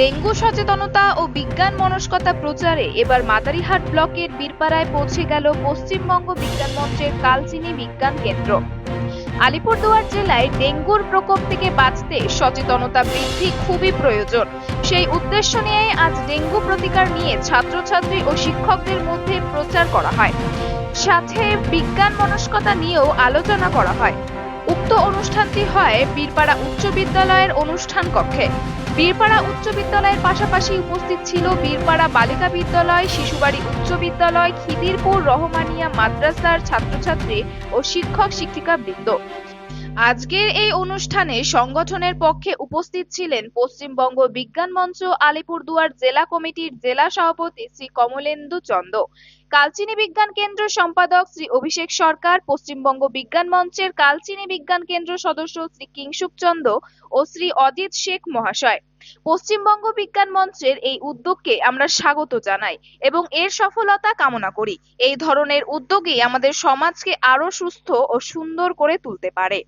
Dengue সচেতনতা ও বিজ্ঞান মনস্কতা প্রচারে এবার মাদারিহাট ব্লকের বীরপাড়ায় পৌঁছে গেল পশ্চিমবঙ্গ বিজ্ঞান মঞ্চের কালচিনি বিজ্ঞান কেন্দ্র। আলিপুরদুয়ার জেলায় ডেঙ্গুর প্রকোপ থেকে বাঁচতে সচেতনতা বৃদ্ধি খুবই প্রয়োজন। সেই উদ্দেশ্য নিয়ে আজ ডেঙ্গু প্রতিকার নিয়ে ছাত্রছাত্রী ও শিক্ষকদের মধ্যে প্রচার করা হয়। সাথে বিজ্ঞান মনস্কতা নিয়েও আলোচনা করা হয়। উক্ত অনুষ্ঠানটি হয় বীরপাড়া উচ্চ বিদ্যালয়ের অনুষ্ঠান কক্ষে। বীরপাড়া উচ্চ বিদ্যালয়ের পাশাপাশি উপস্থিত ছিল বীরপাড়া বালিকা বিদ্যালয়, শিশুবাড়ি উচ্চ বিদ্যালয়, খিদিরপুর রহমানিয়া মাদ্রাসার ছাত্রছাত্রী ও শিক্ষক শিক্ষিকা বৃন্দ আজকের এই অনুষ্ঠানে সংগঠনের পক্ষে উপস্থিত ছিলেন পশ্চিমবঙ্গ বিজ্ঞান মঞ্চ, আলিপুরদুয়ার জেলা কমিটির জেলা সভাপতি শ্রী কমলেন্দু চন্দ, কালচিনি বিজ্ঞান কেন্দ্র সম্পাদক শ্রী অভিষেক সরকার, পশ্চিমবঙ্গ বিজ্ঞান মঞ্চের কালচিনি বিজ্ঞান কেন্দ্র সদস্য শ্রী কিংসুক চন্দ ও শ্রী অজিত শেখ মহাশয়। পশ্চিমবঙ্গ বিজ্ঞান মঞ্চের এই উদ্যোগকে আমরা স্বাগত জানাই এবং এর সফলতা কামনা করি। এই ধরনের উদ্যোগই আমাদের সমাজকে আরও সুস্থ ও সুন্দর করে তুলতে পারে।